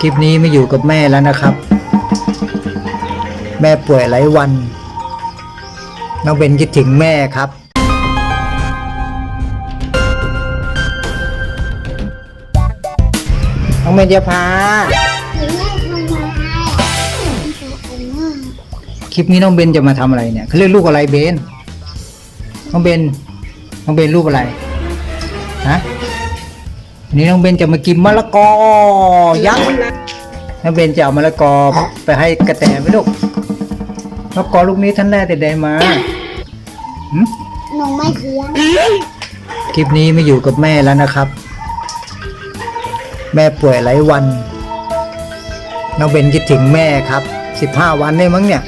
คลิปนี้ไม่อยู่กับแม่แล้วนะครับ แม่ป่วยหลายวัน น้องเบนคิดถึงแม่ครับ น้องเบนจะพา คลิปนี้น้องเบนจะมาทำอะไรเนี่ยเขาเรียกลูกอะไรเบน น้องเบน น้องเบนรูปอะไร ฮะ วันนี้น้องเบนจะมากินมะละกอยักษ์น้องเบนจะเอามะละกอไปให้กระแตไหมลูกมะละกอลูกนี้ท่านแรกแต่ใดมาหึหนูไม่เทียงคลิปนี้ไม่อยู่กับแม่แล้วนะครับ แม่ป่วยหลายวัน น้องเบนคิดถึงแม่ครับสิบห้าวันได้มั้งเนี่ย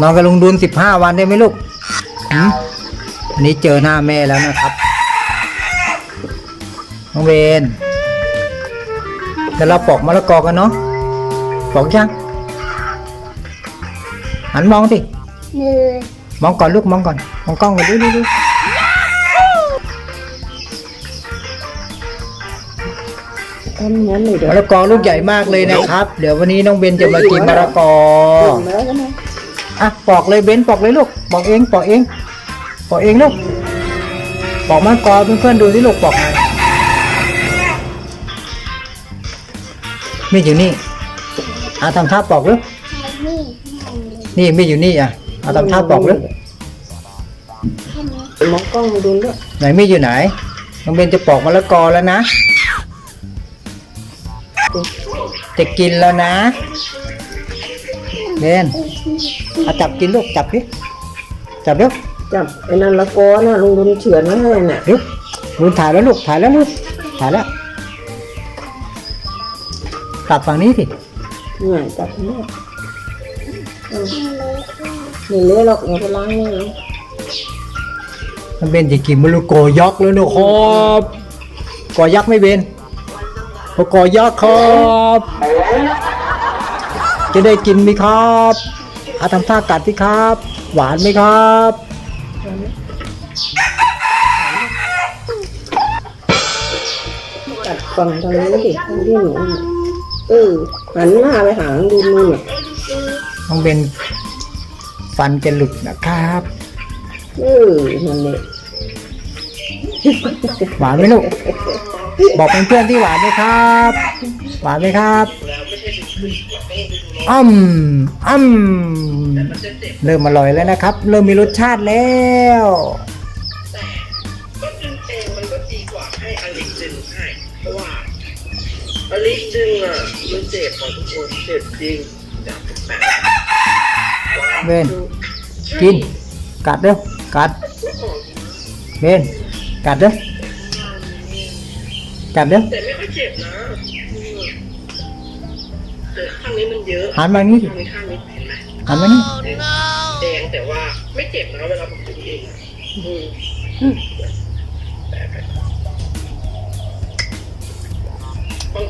นอนกับลุงดุลสิบห้าวันได้ไหมลูกหืมวันนี้เจอหน้าแม่แล้วนะครับ น้องเบนเดี๋ยวเราปอกมะละกอกันเนาะปอกยังหันมองสิหนึ่งมองก่อนลูกมองก่อนมองกล้องก่อนดูดูดูทำงั้นเลยเดี๋ยวมะละกอลูกใหญ่มากเลยนะครับ เดี๋ยววันนี้น้องเบนจะมากินมะละกอถึงแล้วใช่ไหมอะปอกเลยเบนปอกเลยลูกปอกเองปอกเองปอกเองลูกปอกมะละกอเพื่อนๆดูสิลูกปอกไง มีดอยู่นี่อะทำท่าปอกลูกใช้มีดให้เลยนี่มีดอยู่นี่อะเอาทำท่าปอกลูกแค่นี้มองกล้องมาดูด้วยไหนมีดอยู่ไหนน้องเบนจะปอกมะละกอแล้วนะจะกินแล้วนะเบนเอาจับกินลูกจับดิจับเร็วจับไอ้นั่นละกอน่ะลุงดุนเฉือนไว้ให้น่ะเร็วลุนถ่ายแล้วลูกถ่ายแล้วลูกถ่ายแล้ว กลับฝั่งนี้สิเนี่ยจับเนี่ยให้เลยค่ะไม่เละหรอกอย่าไปล้างนี่นะมันเป็นจะกินมะละกอยักษ์แล้วนะครับกอยักษ์ไม่เบนมะกอยักษ์ครับ จะได้กินไหมครับอาทำท่ากัดสิครับ หวานไหมครับกัดฝั่งทางนี้ดิทางที่หนูน่ะ เออหันหน้าไปหาลุงนู่นน่ะน้องเบนฟันจะหลุดนะครับ เออนั่นแหละหวานไหมลูก บอกเพื่อนๆที่หวานไหมครับ หวานไหมครับอ้ำอ้ำเริ่มอร่อยแล้วนะครับ เริ่มมีรสชาติแล้วก็ดึงเองมันก็ดีกว่าให้อลิดึงให้เพราะว่า อลิดึงอะมันเจ็บอะทุกคนเจ็บจริงจับแปะเบนกินกัดเด้อกัดเบนกัดเด้อกัดเด้อแต่ไม่ค่อยเจ็บนะแต่ข้างนี้มันเยอะหันมานี่สิข้างนี้ข้างนี้เห็นไหมหันมานี่แดงแต่ว่าไม่เจ็บนะเวลาผมดึงเอง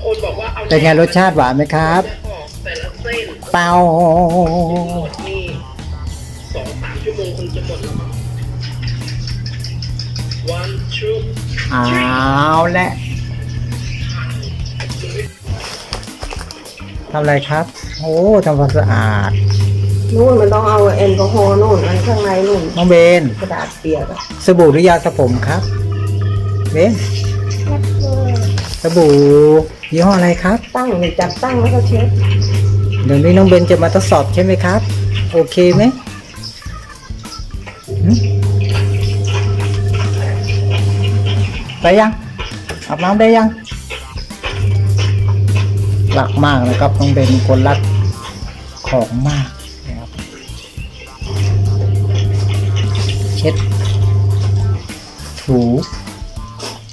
คนบอกว่าเอาเป็นไงรสชาติหวานไหมครับจะออกแต่ละเส้นเปล่าหมดนี่สองสามชั่วโมงคุณจะหมดแล้วมั้ง one two เอาและทำอะไรครับ โอ้ทำความสะอาด นู่นมันต้องเอาแอลกอฮอล์นู่นไว้ข้างในนู่นน้องเบน กระดาษเปียกอะสบู่หรือยาสระผมครับ เบนแล้วก็ สบู่ยี่ห้ออะไรครับ ตั้งนี่จับตั้งแล้วก็เช็ดเดี๋ยวนี้น้องเบนจะมาทดสอบใช่ไหมครับ โอเคไหมหืมไปยังอาบน้ำได้ยังรักมากนะครับน้องเบนคนรักของมากนะครับเช็ดถู